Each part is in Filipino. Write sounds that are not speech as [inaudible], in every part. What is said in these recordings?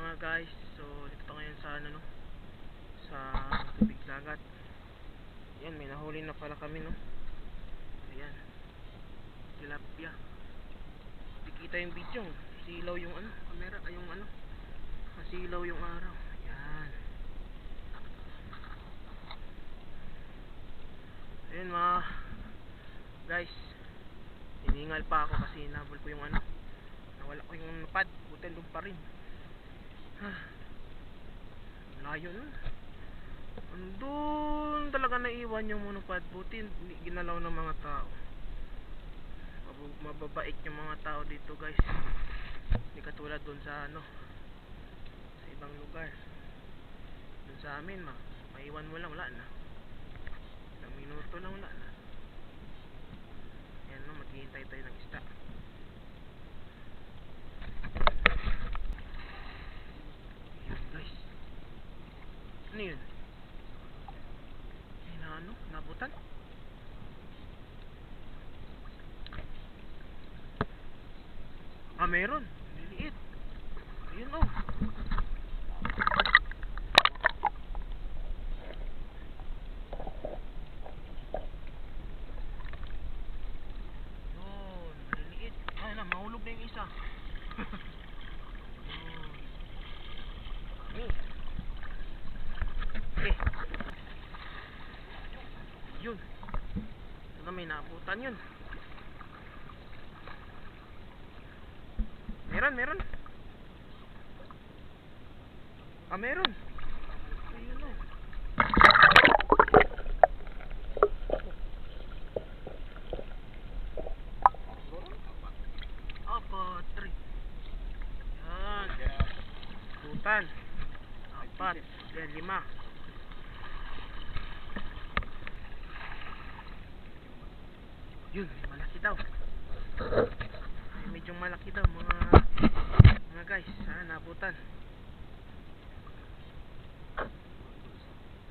mga guys. So, dito tayo ngayon sa ano no? Sa tubig dagat. Yan, may nahuli na pala kami no. Ayan. Tilapia. Di kita yung video. Silaw yung ano, camera, ay yung ano. Masilaw yung araw. Ayan. Ayan mga guys. Hiningal pa ako kasi nabol ko yung ano. Nawala ko yung pad. Buti doon pa rin. Ah. Layo nun. Andun talaga naiwan yung monopod. Buti ginalaw ng mga tao. Mababait yung mga tao dito guys. Hindi katulad doon sa ano. Sa ibang lugar. Doon sa amin ma. Maiwan mo lang wala na. Ilang minuto lang wala na. Yan no, maghihintay tayo ng isda. Yun guys. Ano yun? Ay na ano? Nabutan? Ah, meron. Liliit. Ayun oh. Yun, maliliit. Ay na, mahulog na isa. [laughs] Yun. Ito may naabutan yun. Meron, meron. Ah, meron. Ayun o. Apat, three. Yan. Butan. Apat. Yan, lima. Yun, malaki daw. Medyo malaki daw mga mga guys. Sana nabutan.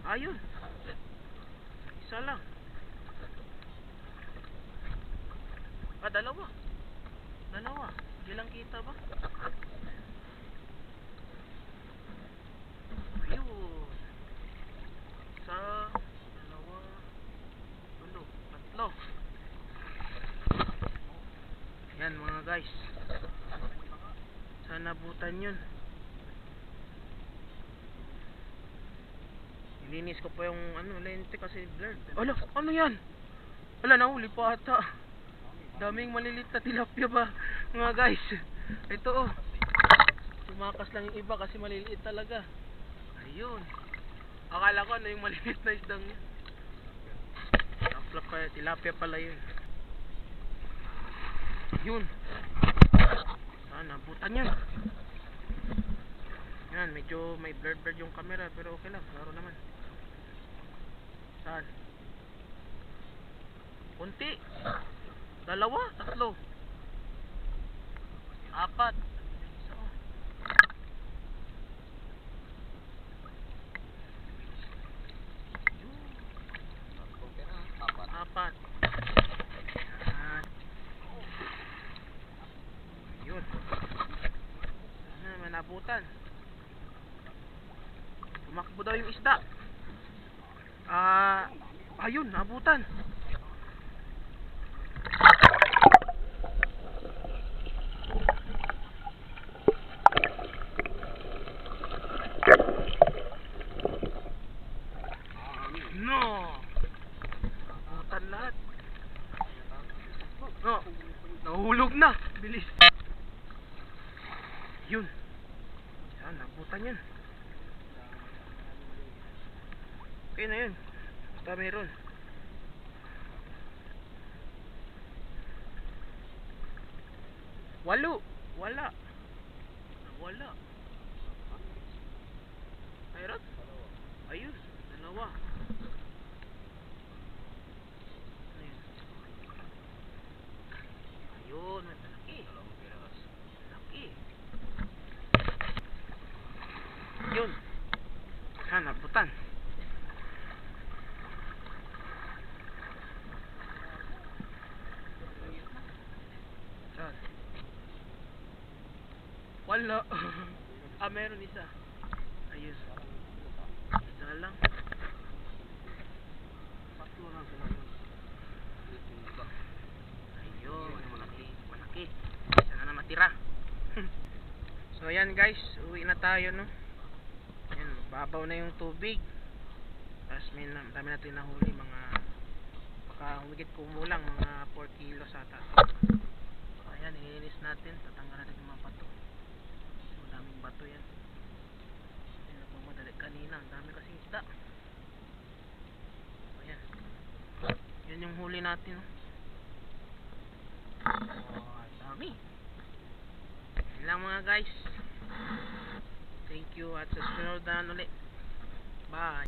Ayun. Isa lang. Ah, dalawa. Dalawa. Di lang kita ba? Ayun. Isa, dalawa, tulo, tatlo. Yan mga guys. Sana butan yun. Nilinis ko pa yung ano, lente kasi blurred. Ala, ano yan? Ala, nahuli pa ata. Daming malilit na tilapia ba, mga guys. Ito oh. Tumakas lang yung iba kasi maliliit talaga. Ayun. Akala ko ano yung maliliit na isdang yun. Tilapia pala, tilapia pala yun. Yun. Sana, butan yan. Yan, medyo may blurred blurred yung camera pero okay lang, klaro naman. Saan? Kunti. Dalawa, tatlo. Apat. Isa, oh. Yun. Apat. Yan. Yun. Sana may nabutan. Tumakbo daw yung isda. Ah, ayun, nabutan. No. Nabutan lahat. No. Nahulog na. Bilis. Yun. Yan, nabutan yan. Okay na yun. Basta meron. Walo. Wala. Wala. Meron? Ayos. Dalawa. Ano yun? Ayun. Malaki. Malaki. Yun. Ha, nabutan. Saan? Wala. [laughs] ah, meron isa. Ayos. Isa lang. Tatlo lang sila yun. Ayun, malaki, malaki. Isa na na matira. [laughs] so ayan guys, uwi na tayo no. Ayan, babaw na yung tubig. Tapos may dami natin nahuli mga baka humigit kumulang mga 4 kilos ata. So ayan, ilinis natin, tatanggal natin yung mga bato. Bato yan. Ayan, nagmamadali kanina, ang dami kasing isda. Ayan. Yan yung huli natin. Oh, ang dami. Yun lang mga guys. Thank you at sa sunod ulit. Bye.